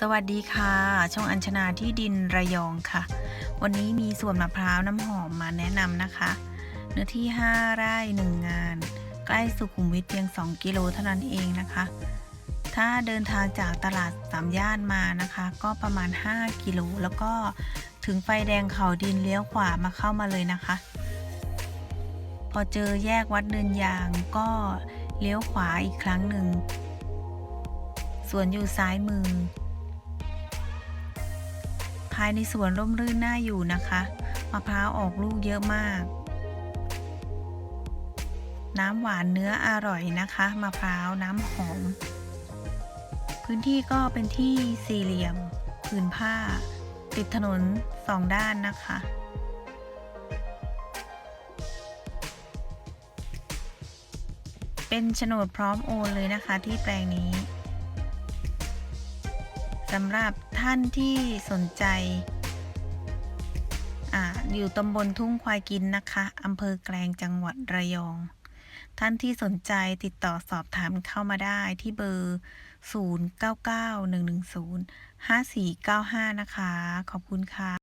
สวัสดีค่ะ ช่องอัญชนาที่ดินระยองค่ะ วันนี้มีสวนมะพร้าวน้ำหอมมาแนะนำนะคะ เนื้อที่ 5 ไร่ 1 งาน ใกล้สุขุมวิทเพียง 2 กิโลเท่านั้นเองนะคะ ถ้าเดินทางจากตลาดสามย่านมานะคะ ก็ประมาณ 5 กิโล แล้วก็ถึงไฟแดงเขาดินเลี้ยวขวามาเข้ามาเลยนะคะ พอเจอแยกวัดเดินยางก็เลี้ยวขวาอีกครั้งหนึ่งสวนอยู่ซ้ายมือ ภายในสวนร่มรื่นน่าอยู่นะคะ มะพร้าวออกลูกเยอะมาก น้ำหวานเนื้ออร่อยนะคะ มะพร้าวน้ำหอม พื้นที่ก็เป็นที่สี่เหลี่ยม ผืนผ้า ติดถนนสองด้านนะคะเป็นโฉนดพร้อมโอนเลยนะคะที่แปลงนี้ สำหรับท่านที่สนใจออยู่ตำบลทุ่งควายกินนะคะอำเภอแกลงจังหวัดระยอง ท่านที่สนใจติดต่อสอบถามเข้ามาได้ที่เบอร์ 0991105495 นะคะ ขอบคุณค่ะ